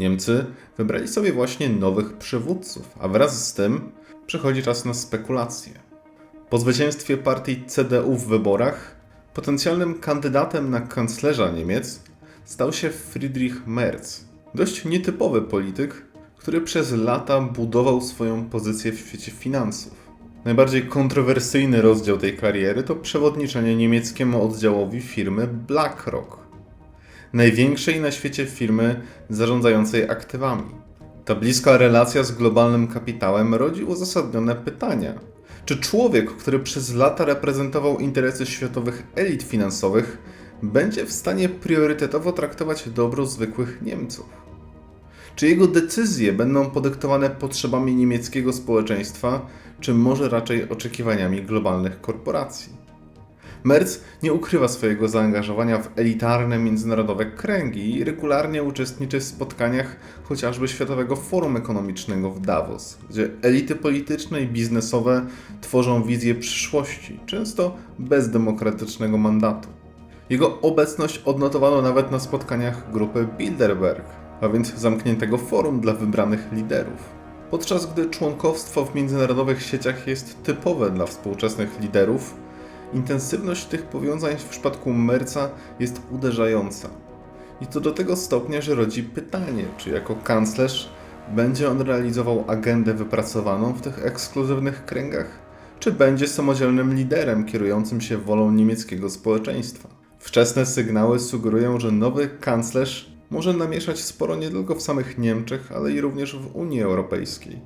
Niemcy wybrali sobie właśnie nowych przywódców, a wraz z tym przychodzi czas na spekulacje. Po zwycięstwie partii CDU w wyborach potencjalnym kandydatem na kanclerza Niemiec stał się Friedrich Merz. Dość nietypowy polityk, który przez lata budował swoją pozycję w świecie finansów. Najbardziej kontrowersyjny rozdział tej kariery to przewodniczenie niemieckiemu oddziałowi firmy BlackRock, największej na świecie firmy zarządzającej aktywami. Ta bliska relacja z globalnym kapitałem rodzi uzasadnione pytania. Czy człowiek, który przez lata reprezentował interesy światowych elit finansowych, będzie w stanie priorytetowo traktować dobro zwykłych Niemców? Czy jego decyzje będą podyktowane potrzebami niemieckiego społeczeństwa, czy może raczej oczekiwaniami globalnych korporacji? Merz nie ukrywa swojego zaangażowania w elitarne międzynarodowe kręgi i regularnie uczestniczy w spotkaniach chociażby Światowego Forum Ekonomicznego w Davos, gdzie elity polityczne i biznesowe tworzą wizję przyszłości, często bez demokratycznego mandatu. Jego obecność odnotowano nawet na spotkaniach grupy Bilderberg, a więc zamkniętego forum dla wybranych liderów. Podczas gdy członkowstwo w międzynarodowych sieciach jest typowe dla współczesnych liderów, intensywność tych powiązań w przypadku Merca jest uderzająca. I to do tego stopnia, że rodzi pytanie, czy jako kanclerz będzie on realizował agendę wypracowaną w tych ekskluzywnych kręgach, czy będzie samodzielnym liderem kierującym się wolą niemieckiego społeczeństwa. Wczesne sygnały sugerują, że nowy kanclerz może namieszać sporo nie tylko w samych Niemczech, ale i również w Unii Europejskiej.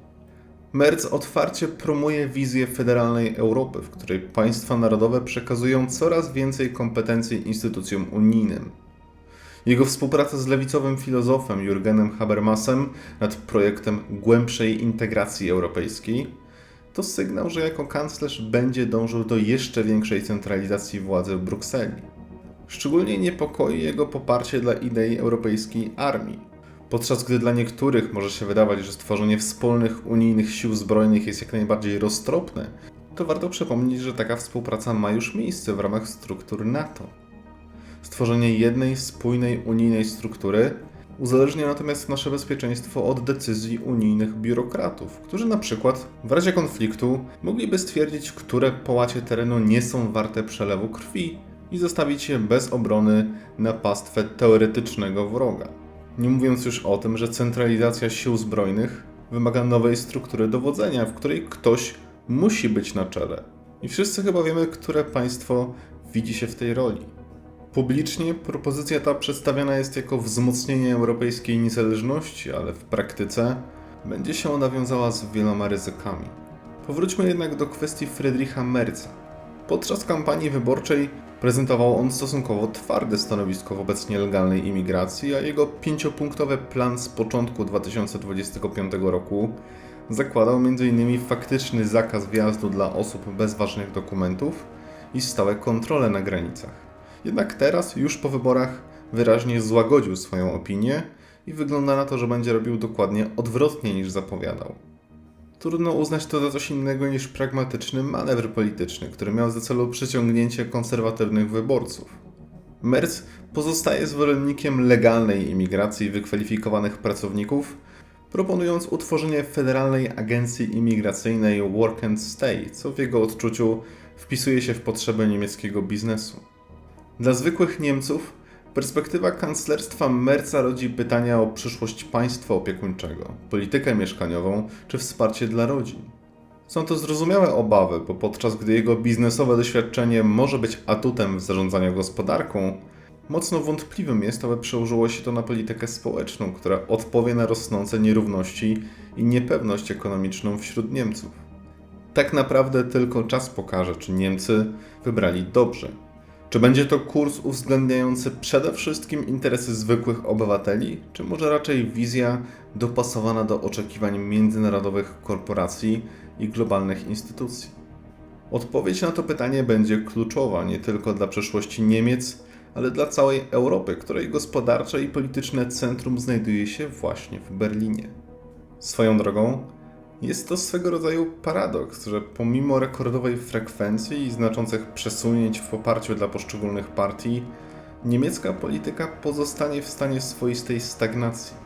Merz otwarcie promuje wizję federalnej Europy, w której państwa narodowe przekazują coraz więcej kompetencji instytucjom unijnym. Jego współpraca z lewicowym filozofem Jürgenem Habermasem nad projektem głębszej integracji europejskiej to sygnał, że jako kanclerz będzie dążył do jeszcze większej centralizacji władzy w Brukseli. Szczególnie niepokoi jego poparcie dla idei europejskiej armii Podczas gdy dla niektórych może się wydawać, że stworzenie wspólnych unijnych sił zbrojnych jest jak najbardziej roztropne, to warto przypomnieć, że taka współpraca ma już miejsce w ramach struktur NATO. Stworzenie jednej spójnej unijnej struktury uzależnia natomiast nasze bezpieczeństwo od decyzji unijnych biurokratów, którzy na przykład w razie konfliktu mogliby stwierdzić, które połacie terenu nie są warte przelewu krwi i zostawić je bez obrony na pastwę teoretycznego wroga. Nie mówiąc już o tym, że centralizacja sił zbrojnych wymaga nowej struktury dowodzenia, w której ktoś musi być na czele. I wszyscy chyba wiemy, które państwo widzi się w tej roli. Publicznie propozycja ta przedstawiana jest jako wzmocnienie europejskiej niezależności, ale w praktyce będzie się ona wiązała z wieloma ryzykami. Powróćmy jednak do kwestii Friedricha Merza. Podczas kampanii wyborczej Prezentował on stosunkowo twarde stanowisko wobec nielegalnej imigracji, a jego pięciopunktowy plan z początku 2025 roku zakładał m.in. faktyczny zakaz wjazdu dla osób bez ważnych dokumentów i stałe kontrole na granicach. Jednak teraz, już po wyborach, wyraźnie złagodził swoją opinię i wygląda na to, że będzie robił dokładnie odwrotnie niż zapowiadał. Trudno uznać to za coś innego niż pragmatyczny manewr polityczny, który miał za celu przyciągnięcie konserwatywnych wyborców. Merz pozostaje zwolennikiem legalnej imigracji wykwalifikowanych pracowników, proponując utworzenie Federalnej Agencji Imigracyjnej Work and Stay, co w jego odczuciu wpisuje się w potrzeby niemieckiego biznesu. Dla zwykłych Niemców Perspektywa kanclerstwa Merca rodzi pytania o przyszłość państwa opiekuńczego, politykę mieszkaniową czy wsparcie dla rodzin. Są to zrozumiałe obawy, bo podczas gdy jego biznesowe doświadczenie może być atutem w zarządzaniu gospodarką, mocno wątpliwym jest, aby przełożyło się to na politykę społeczną, która odpowie na rosnące nierówności i niepewność ekonomiczną wśród Niemców. Tak naprawdę tylko czas pokaże, czy Niemcy wybrali dobrze czy będzie to kurs uwzględniający przede wszystkim interesy zwykłych obywateli, czy może raczej wizja dopasowana do oczekiwań międzynarodowych korporacji i globalnych instytucji? Odpowiedź na to pytanie będzie kluczowa nie tylko dla przyszłości Niemiec, ale dla całej Europy, której gospodarcze i polityczne centrum znajduje się właśnie w Berlinie. Swoją drogą, jest to swego rodzaju paradoks, że pomimo rekordowej frekwencji i znaczących przesunięć w poparciu dla poszczególnych partii, niemiecka polityka pozostanie w stanie swoistej stagnacji.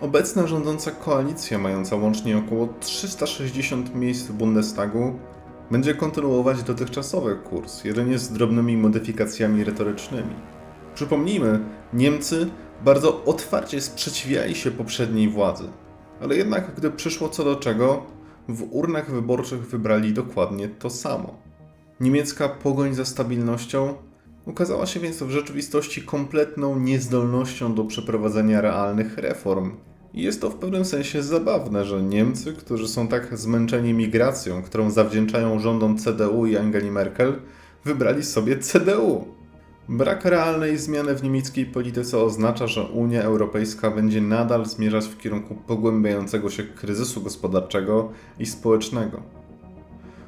Obecna rządząca koalicja, mająca łącznie około 360 miejsc w Bundestagu, będzie kontynuować dotychczasowy kurs, jedynie z drobnymi modyfikacjami retorycznymi. Przypomnijmy, Niemcy bardzo otwarcie sprzeciwiali się poprzedniej władzy, ale jednak gdy przyszło co do czego, w urnach wyborczych wybrali dokładnie to samo. Niemiecka pogoń za stabilnością ukazała się więc w rzeczywistości kompletną niezdolnością do przeprowadzenia realnych reform. I jest to w pewnym sensie zabawne, że Niemcy, którzy są tak zmęczeni migracją, którą zawdzięczają rządom CDU i Angeli Merkel, wybrali sobie CDU. Brak realnej zmiany w niemieckiej polityce oznacza, że Unia Europejska będzie nadal zmierzać w kierunku pogłębiającego się kryzysu gospodarczego i społecznego.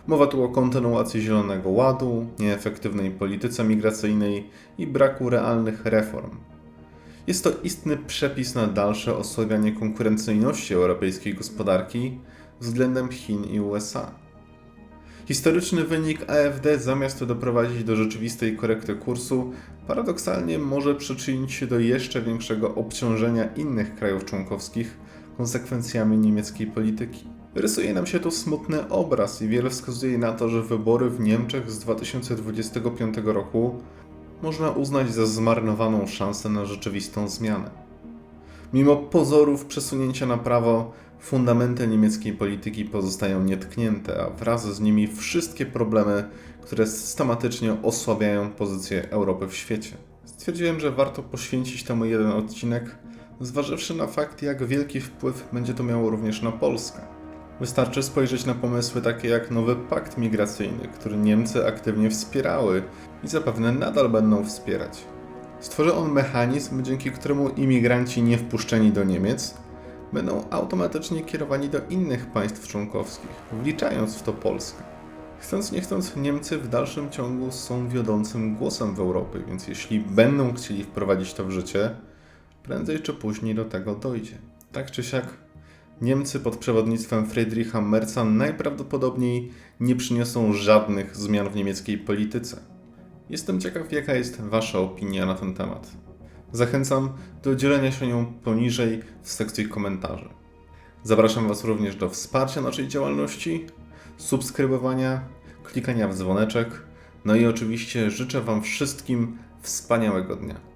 Mowa tu o kontynuacji Zielonego Ładu, nieefektywnej polityce migracyjnej i braku realnych reform. Jest to istny przepis na dalsze osłabianie konkurencyjności europejskiej gospodarki względem Chin i USA. Historyczny wynik AfD zamiast doprowadzić do rzeczywistej korekty kursu, paradoksalnie może przyczynić się do jeszcze większego obciążenia innych krajów członkowskich konsekwencjami niemieckiej polityki. Rysuje nam się tu smutny obraz i wiele wskazuje na to, że wybory w Niemczech z 2025 roku można uznać za zmarnowaną szansę na rzeczywistą zmianę. Mimo pozorów przesunięcia na prawo, fundamenty niemieckiej polityki pozostają nietknięte, a wraz z nimi wszystkie problemy, które systematycznie osłabiają pozycję Europy w świecie. Stwierdziłem, że warto poświęcić temu jeden odcinek, zważywszy na fakt, jak wielki wpływ będzie to miało również na Polskę. Wystarczy spojrzeć na pomysły takie jak nowy pakt migracyjny, który Niemcy aktywnie wspierały i zapewne nadal będą wspierać. Stworzy on mechanizm, dzięki któremu imigranci nie wpuszczeni do Niemiec będą automatycznie kierowani do innych państw członkowskich, wliczając w to Polskę. Chcąc nie chcąc, Niemcy w dalszym ciągu są wiodącym głosem w Europie, więc jeśli będą chcieli wprowadzić to w życie, prędzej czy później do tego dojdzie. Tak czy siak, Niemcy pod przewodnictwem Friedricha Merza najprawdopodobniej nie przyniosą żadnych zmian w niemieckiej polityce. Jestem ciekaw, jaka jest Wasza opinia na ten temat. Zachęcam do dzielenia się nią poniżej w sekcji komentarzy. Zapraszam Was również do wsparcia naszej działalności, subskrybowania, klikania w dzwoneczek, no i oczywiście życzę Wam wszystkim wspaniałego dnia.